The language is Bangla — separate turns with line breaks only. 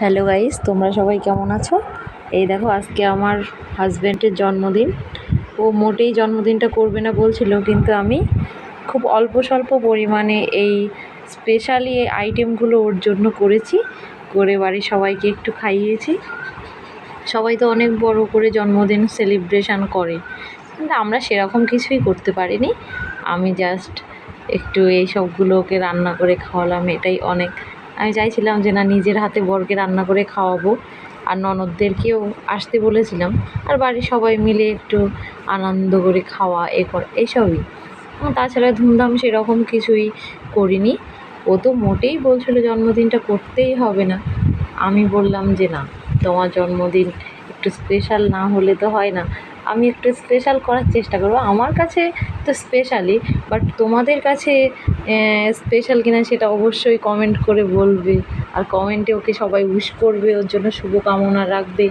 হ্যালো গাইস, তোমরা সবাই কেমন আছো? এই দেখো, আজকে আমার হাজব্যান্ডের জন্মদিন। ও মোটেই জন্মদিনটা করবে না বলছিল, কিন্তু আমি খুব অল্প স্বল্প পরিমাণে এই স্পেশালি এই আইটেমগুলো ওর জন্য করেছি। করে বাড়ির সবাইকে একটু খাইয়েছি। সবাই তো অনেক বড় করে জন্মদিন সেলিব্রেশন করে। কিন্তু আমরা সেরকম কিছুই করতে পারিনি। আমি জাস্ট একটু এই সবগুলোকে রান্না করে খাওয়ালাম, এটাই অনেক আমি চাইছিলাম যে না, নিজের হাতে বরকে রান্না করে খাওয়াবো। আর ননদদেরকেও আসতে বলেছিলাম। আর বাড়ির সবাই মিলে একটু আনন্দ করে খাওয়া, এ কর এইসবই তাছাড়া ধুমধাম সেরকম কিছুই করিনি। ও তো মোটেই বলছিল জন্মদিনটা করতেই হবে না। আমি বললাম যে না, তোমার জন্মদিন একটু স্পেশাল না হলে তো হয় না। আমি একটু স্পেশাল করার চেষ্টা করব। আমার কাছে তো স্পেশালি বাট তোমাদের কাছে স্পেশাল কিনা সেটা অবশ্যই কমেন্ট করে বলবে। আর কমেন্টে ওকে সবাই উইশ করবে, ওর জন্য শুভকামনা রাখবে।